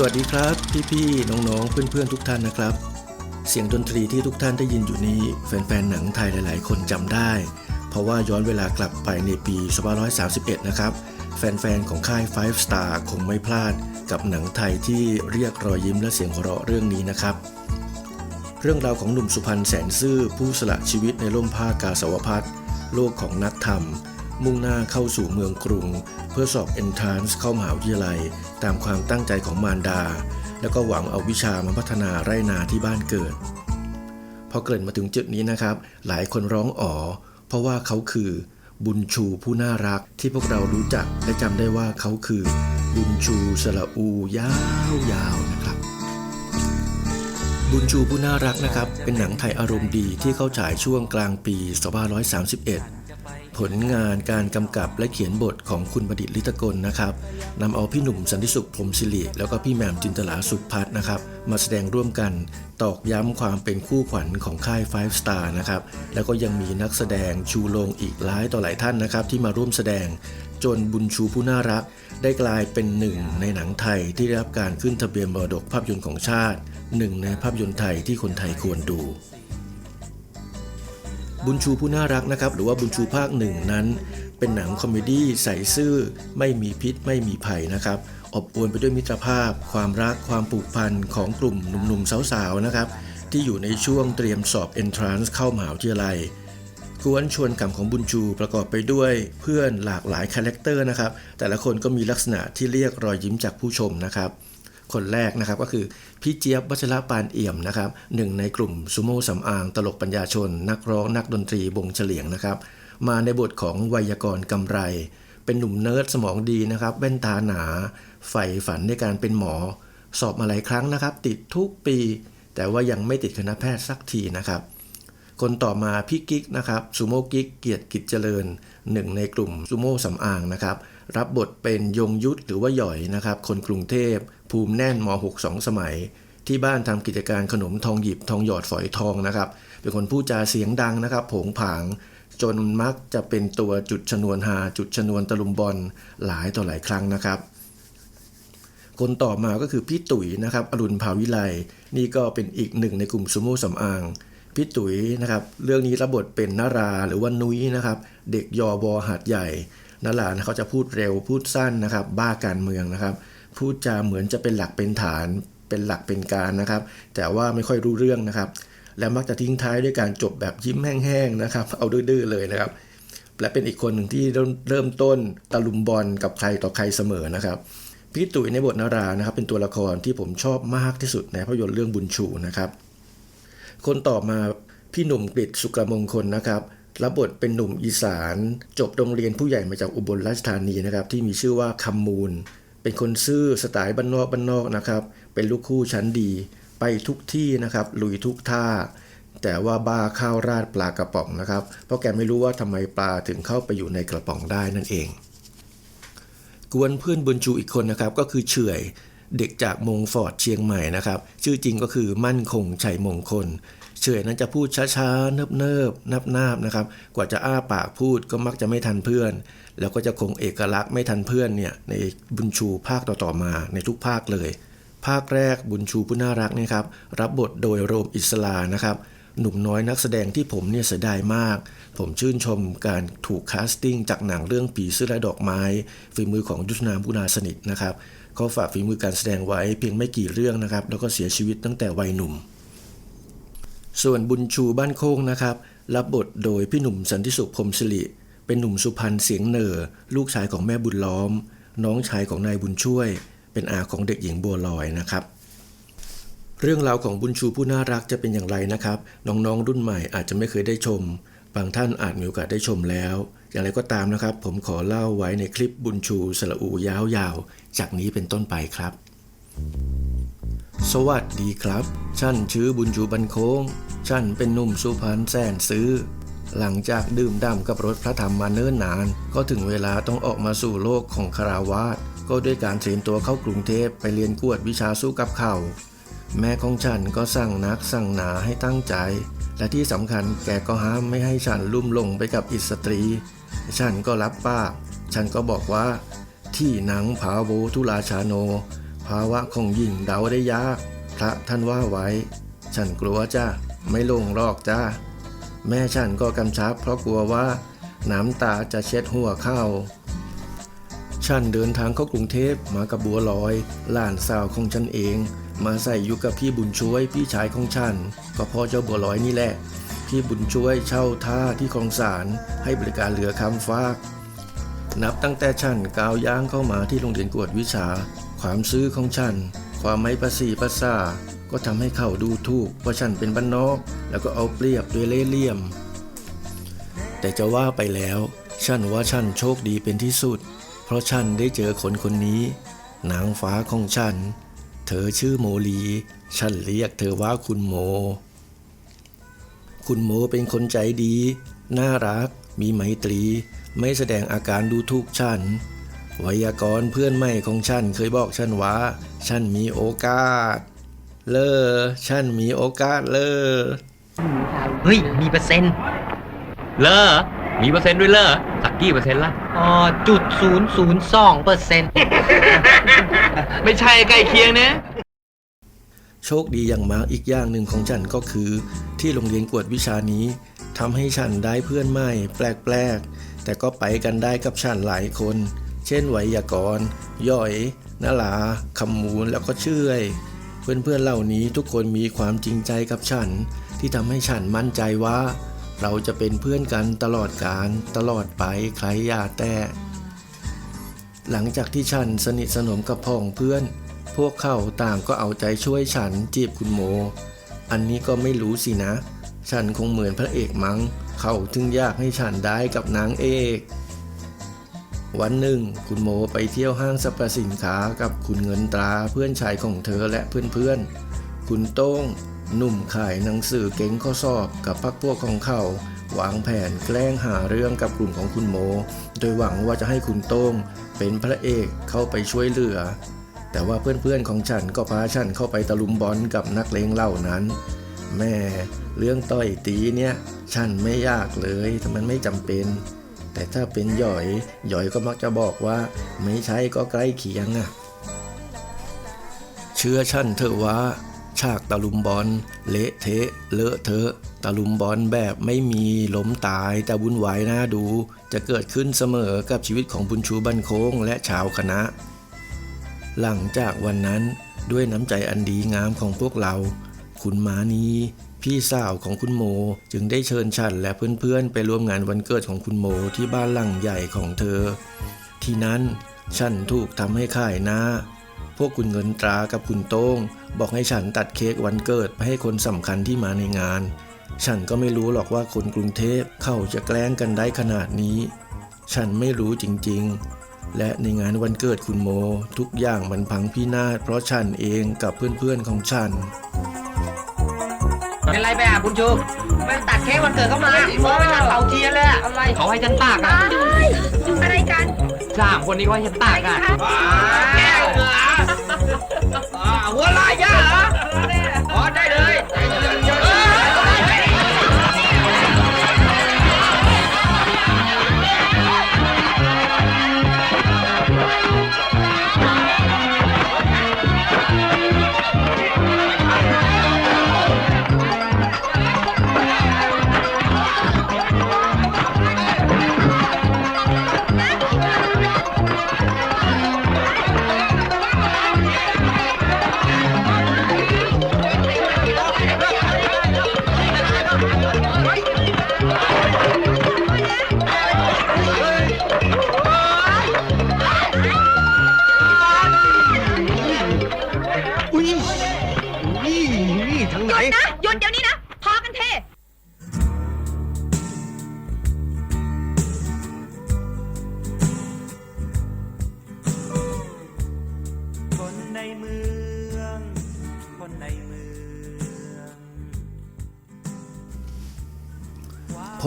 สวัสดีครับ พี่ๆน้องๆ เพื่อนๆ ทุกท่านนะครับ เสียงดนตรีที่ทุกท่านได้ยินอยู่นี้แฟนๆหนังไทยหลายๆ คนจำได้ เพราะว่าย้อนเวลากลับไปในปี2531 นะครับ แฟนๆ ของค่าย Five Star คงไม่พลาดกับหนังไทยที่เรียกรอยยิ้มและเสียงหัวเราะเรื่องนี้นะครับ เรื่องราวของหนุ่มสุพรรณแสนซื่อผู้สละชีวิตในร่มผ้ากาสาวพัฒน์โลกของนักธรรม มุ่งหน้าเข้าสู่เมืองกรุง เพื่อสอบเอนทรานซ์เข้ามหาวิทยาลัย ตามความตั้งใจของมารดา แล้วก็หวังเอาวิชามาพัฒนาไร่นาที่บ้านเกิด พอเกริ่นมาถึงจุดนี้นะครับ หลายคนร้องอ๋อ เพราะว่าเขาคือบุญชูผู้น่ารักที่พวกเรารู้จักและจำได้ว่าเขาคือ บุญชูสละอูยาวๆนะครับ บุญชูผู้น่ารักนะครับ เป็นหนังไทยอารมณ์ดีที่เข้าฉายช่วงกลางปี 2531 ผลงานการกำกับและเขียนบทของคุณประดิษฐ์ลิตกลนะครับนำเอาพี่หนุ่มสันติสุขพรมศิริแล้วก็พี่แหม่มจินตลาสุขพัฒน์นะครับ มาแสดงร่วมกัน ตอกย้ำความเป็นคู่ขวัญของค่าย Five Star นะครับ แล้วก็ยังมีนักแสดงชูโรงอีกหลายต่อหลายท่านนะครับ ที่มาร่วมแสดงจนบุญชูผู้น่ารัก ได้กลายเป็นหนึ่งในหนังไทยที่ได้รับการขึ้นทะเบียนมรดกภาพยนตร์ของชาติหนึ่งในภาพยนตร์ไทยที่คนไทยควรดู บุญชูผู้น่ารักนะครับ หรือว่าบุญชูภาคหนึ่งนั้น เป็นหนังคอมเมดี้ใสซื่อ ไม่มีพิษไม่มีภัยนะครับ อบอวลไปด้วยมิตรภาพ ความรักความผูกพันของกลุ่มหนุ่มๆสาวๆนะครับ ที่อยู่ในช่วงเตรียมสอบ Entrance เข้ามหาวิทยาลัยกวนชวนกำของบุญชูประกอบไปด้วยเพื่อนหลากหลายคาแรคเตอร์นะครับ แต่ละคนก็มีลักษณะที่เรียกรอยยิ้มจากผู้ชมนะครับ คนแรกนะครับก็คือพี่เจี๊ยบวัชรปานเอี่ยมนะครับหนึ่งในกลุ่มซูโม่สำอางตลกปัญญาชน นักร้องนักดนตรีวงเฉลียงนะครับ มาในบทของไวยากรณ์กำไร เป็นหนุ่มเนิร์ดสมองดีนะครับแว่นตาหนาใฝ่ฝันในการเป็นหมอ สอบมาหลายครั้งนะครับ ติดทุกปี แต่ว่ายังไม่ติดคณะแพทย์สักทีนะครับคนต่อมาพี่กิ๊กนะครับซูโม่กิ๊กเกียรติกิจเจริญหนึ่งในกลุ่มซูโม่สำอางนะครับ รับบทเป็นยงยุทธหรือว่าหย่อยนะครับ คนกรุงเทพ ภูมิแน่นม .6 สองสมัย ที่บ้านทำกิจการขนมทองหยิบทองหยอดฝอยทองนะครับ เป็นคนพูดจาเสียงดังนะครับ ผงผาง จนมักจะเป็นตัวจุดชนวนหาจุดชนวนตะลุมบอลหลายต่อหลายครั้งนะครับคนต่อมาก็คือพี่ตุ๋ยนะครับอรุณภาวิไลนี่ก็เป็นอีกหนึ่งในกลุ่มซูโม่สำอางพี่ตุ๋ยนะครับเรื่องนี้รับบทเป็นนาราหรือว่านุ้ยนะครับเด็กยอบอหาดใหญ่นารานะเขาจะพูดเร็วพูดสั้นนะครับ บ้าการเมืองนะครับ พูดจาเหมือนจะเป็นหลักเป็นฐาน เป็นหลักเป็นการนะครับ แต่ว่าไม่ค่อยรู้เรื่องนะครับ และมักจะทิ้งท้ายด้วยการจบแบบยิ้มแห้งๆนะครับ เอาดื้อๆเลยนะครับ และเป็นอีกคนหนึ่งที่เริ่มต้นตะลุมบอลกับใครต่อใครเสมอนะครับพี่ตุ๋ยในบทนารานะครับ เป็นตัวละครที่ผมชอบมากที่สุดในภาพยนตร์เรื่องบุญชูนะครับ คนต่อมาพี่หนุ่มกฤษสุกรมงคลนะครับรับบทเป็นหนุ่มอีสาน จบโรงเรียนผู้ใหญ่มาจากอุบลราชธานีนะครับ ที่มีชื่อว่าคำมูล เป็นคนซื่อสไตล์บ้านนอกบ้านนอกนะครับ เป็นลูกคู่ชั้นดี ไปทุกที่นะครับ ลุยทุกท่า แต่ว่าบ้าข้าวราดปลากระป๋องนะครับ เพราะแกไม่รู้ว่าทำไมปลาถึงเข้าไปอยู่ในกระป๋องได้นั่นเอง กวนเพื่อนบุญชูอีกคนนะครับ ก็คือเฉื่อยเด็กจากมงฟอร์ดเชียงใหม่นะครับ ชื่อจริงก็คือมั่นคงชัยมงคล เฉื่อยนั้นจะพูดช้าๆ เนิบๆนับๆนะครับ กว่าจะอ้าปากพูดก็มักจะไม่ทันเพื่อน แล้วก็จะคงเอกลักษณ์ไม่ทันเพื่อนเนี่ยในบุญชูภาคต่อๆมาในทุกภาคเลย ภาคแรกบุญชูผู้น่ารักนะครับ รับบทโดยโรมอิสลานะครับ หนุ่มน้อยนักแสดงที่ผมเนี่ยเสียดายมาก ผมชื่นชมการถูกคาสติ้งจากหนังเรื่องผีเสื้อและดอกไม้ ฝีมือของยุทธนาบุนาสนิทนะครับเขาฝากฝีมือการแสดงไว้เพียงไม่กี่เรื่องนะครับ แล้วก็เสียชีวิตตั้งแต่วัยหนุ่ม ส่วนบุญชูบ้านโค้งนะครับ รับบทโดยพี่หนุ่มสันติสุขพรมสิริ เป็นหนุ่มสุพรรณเสียงเหน่อลูกชายของแม่บุญล้อม น้องชายของนายบุญช่วย เป็นอาของเด็กหญิงบัวลอยนะครับ เรื่องราวของบุญชูผู้น่ารักจะเป็นอย่างไรนะครับ น้องๆรุ่นใหม่อาจจะไม่เคยได้ชม บางท่านอาจมีโอกาสได้ชมแล้ว อย่างไรก็ตามนะครับ ผมขอเล่าไว้ในคลิปบุญชูสละอูยาวๆจากนี้เป็นต้นไปครับ สวัสดีครับฉันชื่อบุญชูบันโค้งฉันเป็นหนุ่มสุพรรณแสนซื้อ หลังจากดื่มด่ำกับรถพระธรรมมาเนิ่นนาน ก็ถึงเวลาต้องออกมาสู่โลกของคาราวาสก็ด้วยการเตรียมตัวเข้ากรุงเทพไปเรียนกวดวิชาสู้กับเข่าแม่ของฉันก็สั่งนักสั่งหนาให้ตั้งใจ และที่สำคัญแกก็ห้ามไม่ให้ฉันลุ่มหลงไปกับอิสตรี ฉันก็รับปาก ฉันก็บอกว่า ที่หนังผาโวทุลาชาโน ภาวะของหญิงเดาได้ยาก พระท่านว่าไว้ ฉันกลัวจ้าไม่ลงหรอกจ้า แม่ฉันก็กำชับเพราะกลัวว่าน้ำตาจะเช็ดหัวเข้า ฉันเดินทางเข้ากรุงเทพมากับบัวลอยหลานสาวของฉันเอง มาใส่อยู่กับพี่บุญช่วยพี่ชายของฉัน ก็พ่อเจ้าบัวลอยนี่แหละ พี่บุญช่วยเช่าท่าที่คลองสารให้บริการเรือคำฟาก นับตั้งแต่ฉันก้าวย่างเข้ามาที่โรงเรียนกวดวิชา ความซื้อของฉัน ความไม่ประสีประสา ก็ทำให้เขาดูถูกว่าฉันเป็นบ้านนอก แล้วก็เอาเปรียบด้วยเล่ห์เหลี่ยม แต่จะว่าไปแล้ว ฉันว่าฉันโชคดีเป็นที่สุด เพราะฉันได้เจอคนคนนี้ นางฟ้าของฉัน เธอชื่อโมลี ฉันเรียกเธอว่าคุณโม คุณโมเป็นคนใจดี น่ารัก มีไมตรี ไม่แสดงอาการดูถูกฉันไวยากรณ์เพื่อนใหม่ของฉันเคยบอกฉันว่า ฉันมีโอกาส เลอฉันมีโอกาสเลอเฮ้ย มีเปอร์เซ็นต์เลอมีเปอร์เซ็นต์ด้วยเลอสักกี่เปอร์เซ็นต์ละอ๋อจุดศูนย์ศูนย์สองเปอร์เซ็นต์ไม่ใช่ใกล้เคียงนะ โชคดีอย่างมากอีกอย่างหนึ่งของฉันก็คือ ที่โรงเรียนกวดวิชานี้ทำให้ฉันได้เพื่อนใหม่แปลกๆ แต่ก็ไปกันได้กับฉันหลายคน เช่นไวยากรณ์ย่อยนาลาคำมูลแล้วก็เชื่อย เพื่อนๆเหล่านี้ทุกคนมีความจริงใจกับฉัน ที่ทำให้ฉันมั่นใจว่า เราจะเป็นเพื่อนกันตลอดกาลตลอดไปใครอย่าแตะหลังจากที่ฉันสนิทสนมกับพ้องเพื่อน พวกเขาต่างก็เอาใจช่วยฉันจีบคุณโม อันนี้ก็ไม่รู้สินะ ฉันคงเหมือนพระเอกมั้ง เขาถึงอยากให้ฉันได้กับนางเอก วันหนึ่ง คุณโมไปเที่ยวห้างสรรพสินค้ากับคุณเงินตราเพื่อนชายของเธอและเพื่อนๆ คุณโต้ง หนุ่มขายหนังสือเก่งข้อสอบกับพักพวกของเขาวางแผนแกล้งหาเรื่องกับกลุ่มของคุณโม โดยหวังว่าจะให้คุณโต้ง เป็นพระเอกเข้าไปช่วยเหลือ แต่ว่าเพื่อนๆของฉันก็พาฉันเข้าไปตะลุมบอลกับนักเลงเหล่านั้น แม่เรื่องต่อยตีเนี่ย ฉันไม่ยากเลยถ้ามันไม่จำเป็น แต่ถ้าเป็นหย่อยหย่อยก็มักจะบอกว่า ไม่ใช่ก็ใกล้เคียงอะเชื่อฉันเถอะว่า ฉากตะลุมบอลเละเทะเลอะเทอะตะลุมบอลแบบไม่มีล้มตายแต่วุ่นวายน่าดู จะเกิดขึ้นเสมอกับชีวิตของบุญชูบันโค้งและชาวคณะ หลังจากวันนั้นด้วยน้ำใจอันดีงามของพวกเรา คุณมานี พี่สาวของคุณโมจึงได้เชิญฉันและเพื่อนๆ ไปร่วมงานวันเกิดของคุณโมที่บ้านหลังใหญ่ของเธอ ที่นั้นฉันถูกทำให้ขายหน้า พวกคุณเงินตรากับคุณโต้ง บอกให้ฉันตัดเค้กวันเกิดไปให้คนสำคัญที่มาในงาน ฉันก็ไม่รู้หรอกว่าคนกรุงเทพเขาจะแกล้งกันได้ขนาดนี้ ฉันไม่รู้จริงๆ และในงานวันเกิดคุณโม ทุกอย่างมันพังพินาศเพราะฉันเองกับเพื่อนๆของฉัน เป็นไรไปอะคุณชูไปตัดเค้กวันเกิดเข้ามาเพราะไปตัดเป่าเทียนเลยอะอะไรเขาให้ฉันตากอะอะไรกันสามคนนี้เขาให้ฉันตากอะแก้วเหรออ่าหัวลายย่าเหรอ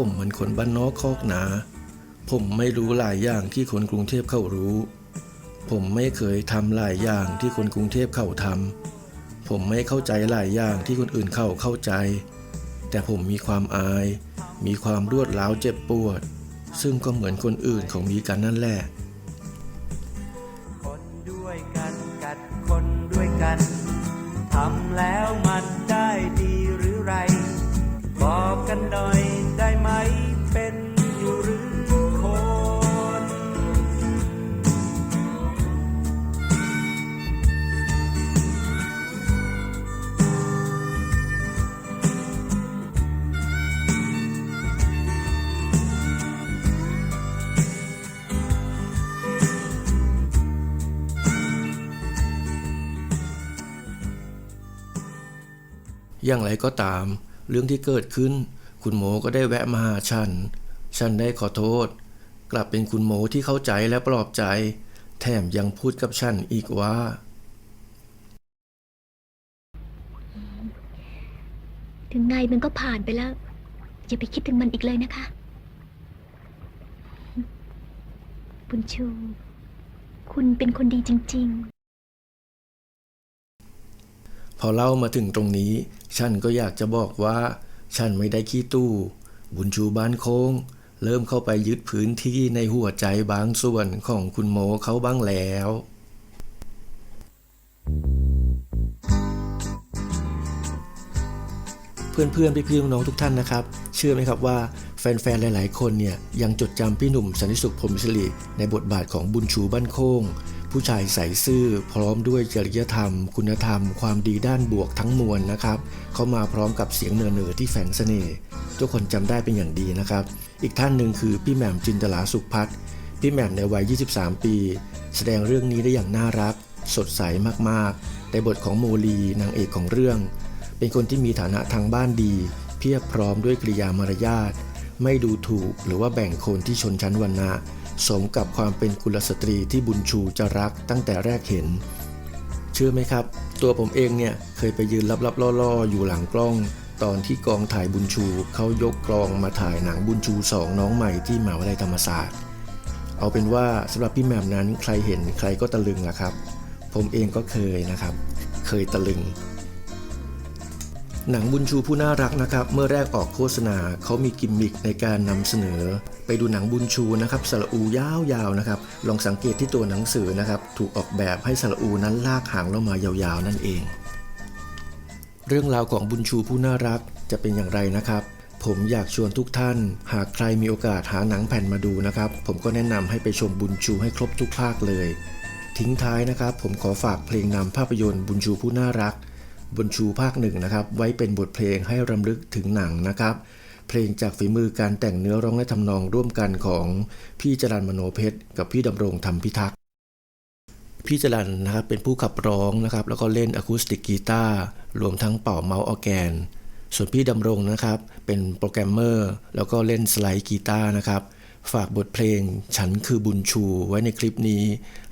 ผมเหมือนคนบ้านนอกคอกนา ผมไม่รู้หลายอย่างที่คนกรุงเทพเขารู้ ผมไม่เคยทำหลายอย่างที่คนกรุงเทพเขาทำผมไม่เข้าใจหลายอย่างที่คนอื่นเขาเข้าใจ แต่ผมมีความอาย มีความรวดร้าวเจ็บปวด ซึ่งก็เหมือนคนอื่นเขามีกันนั่นแหละคนด้วยกันกัดคนด้วยกันทำแล้วมันได้ดีหรือไร บอกกันหน่อย อย่างไรก็ตาม เรื่องที่เกิดขึ้น คุณโมก็ได้แวะมาหาฉัน ฉันได้ขอโทษ กลับเป็นคุณโมที่เข้าใจและปลอบใจ แถมยังพูดกับฉันอีกว่า ถึงไงมันก็ผ่านไปแล้ว อย่าไปคิดถึงมันอีกเลยนะคะ บุญชู คุณเป็นคนดีจริง ๆ พอเล่ามาถึงตรงนี้ ฉันก็อยากจะบอกว่า ฉันไม่ได้ขี้ตู้ บุญชูบ้านโค้ง เริ่มเข้าไปยึดพื้นที่ในหัวใจบางส่วนของคุณโมเขาบ้างแล้ว เพื่อนๆพี่ๆน้องๆทุกท่านนะครับ เชื่อไหมครับว่าแฟนๆ หลายๆ คนเนี่ยยังจดจำพี่หนุ่มสันติสุขพรมสิริในบทบาทของบุญชูบ้านโค้ง ผู้ชายใส่ซื่อพร้อมด้วยจริยธรรม คุณธรรม ความดีด้านบวกทั้งมวลนะครับ เขามาพร้อมกับเสียงเนอๆที่แฝงเสน่ห์ทุกคนจำได้เป็นอย่างดีนะครับ อีกท่านหนึ่งคือพี่แหม่มจินตลาสุขพัฒน์พี่แหม่มในวัย 23 ปี แสดงเรื่องนี้ได้อย่างน่ารัก สดใสมากๆในบทของโมลีนางเอกของเรื่อง เป็นคนที่มีฐานะทางบ้านดี เพียบพร้อมด้วยกริยามารยาทไม่ดูถูกหรือว่าแบ่งคนที่ชนชั้นวรรณะ สมกับความเป็นกุลสตรีที่บุญชูจะรักตั้งแต่แรกเห็น เชื่อไหมครับ ตัวผมเองเนี่ยเคยไปยืนลับๆล่อๆ อยู่หลังกล้อง ตอนที่กองถ่ายบุญชูเขายกกลองมาถ่ายหนังบุญชูสองน้องใหม่ที่มหาวิทยาลัยธรรมศาสตร์ เอาเป็นว่าสำหรับพี่แมมนั้นใครเห็นใครก็ตะลึงอะครับ ผมเองก็เคยนะครับ เคยตะลึงหนังบุญชูผู้น่ารักนะครับ เมื่อแรกออกโฆษณาเขามีกิมมิคในการนำเสนอ ไปดูหนังบุญชูนะครับสระอูยาวๆนะครับ ลองสังเกตที่ตัวหนังสือนะครับ ถูกออกแบบให้สระอูนั้นลากหางลงมายาวๆนั่นเอง เรื่องราวของบุญชูผู้น่ารักจะเป็นอย่างไรนะครับผมอยากชวนทุกท่าน หากใครมีโอกาสหาหนังแผ่นมาดูนะครับ ผมก็แนะนำให้ไปชมบุญชูให้ครบทุกภาคเลย ทิ้งท้ายนะครับ ผมขอฝากเพลงนำภาพยนตร์บุญชูผู้น่ารัก บุญชูภาคหนึ่งนะครับ ไว้เป็นบทเพลงให้รำลึกถึงหนังนะครับ เพลงจากฝีมือการแต่งเนื้อร้องและทำนองร่วมกันของพี่จรันมโนเพชรกับพี่ดำรงธรรมพิทักษ์พี่จรันนะครับเป็นผู้ขับร้องนะครับ แล้วก็เล่นอะคูสติกกีตาร์รวมทั้งเป่าเมาส์ออแกน ส่วนพี่ดำรงนะครับ เป็นโปรแกรมเมอร์ แล้วก็เล่นสไลด์กีตาร์นะครับ ฝากบทเพลงฉันคือบุญชูไว้ในคลิปนี้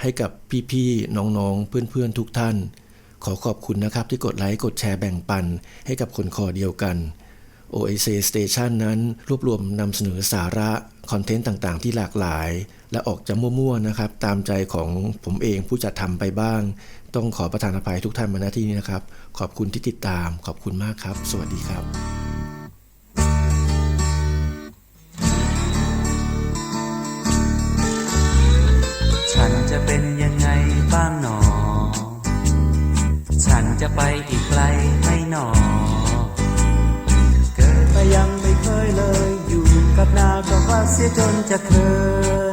ให้กับพี่ๆน้องๆ เพื่อนๆทุกท่าน ขอขอบคุณนะครับที่กดไลค์กดแชร์แบ่งปันให้กับคนคอเดียวกัน OAC Station นั้นรวบรวมนำเสนอสาระ คอนเทนต์ต่างๆ ที่หลากหลาย และออกจะมั่วๆนะครับ ตามใจของผมเองผู้จัดทำไปบ้าง ต้องขอประทานอภัยทุกท่านมาณที่นี้นะครับ ขอบคุณที่ติดตาม ขอบคุณมากครับ สวัสดีครับฉันจะเป็นยังไงบ้างหนอ ฉันจะไปอีกไกล กับนาก็ว่าเสียจนจะเคย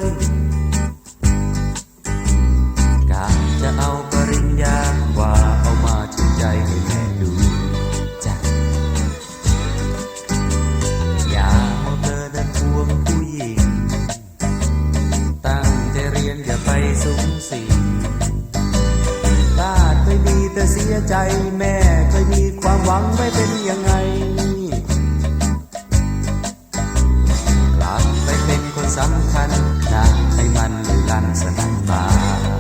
สำคัญนะให้มันลั่นสนั่นมา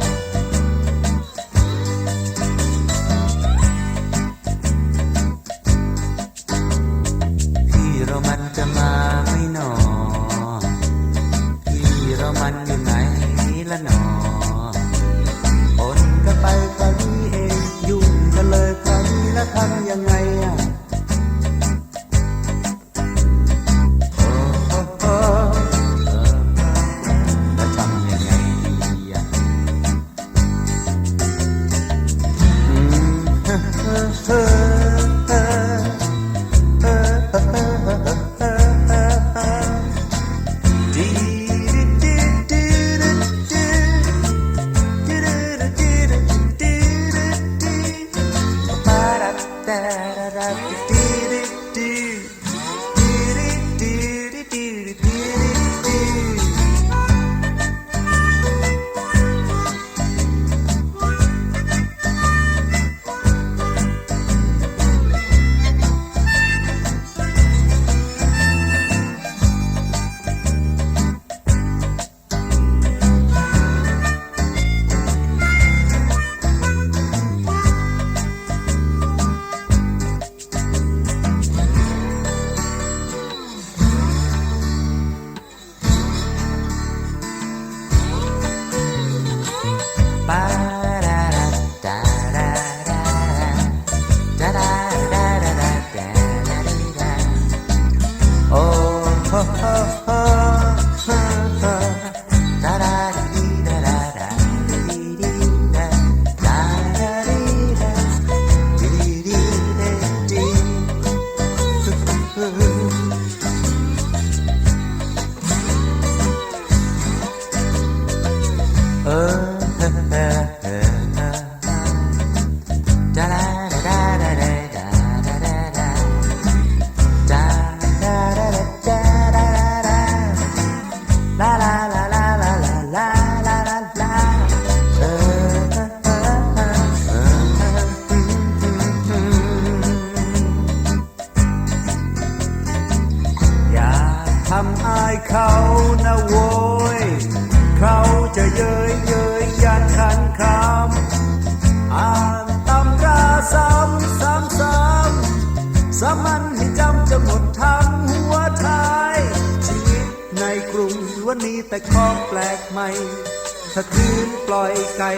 her oh, oh.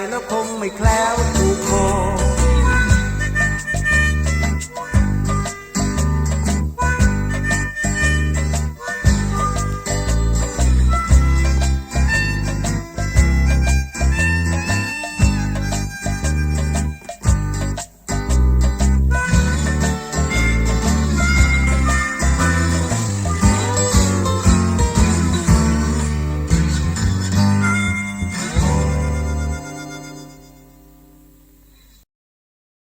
แล้วคงไม่แคล้วถูกคอ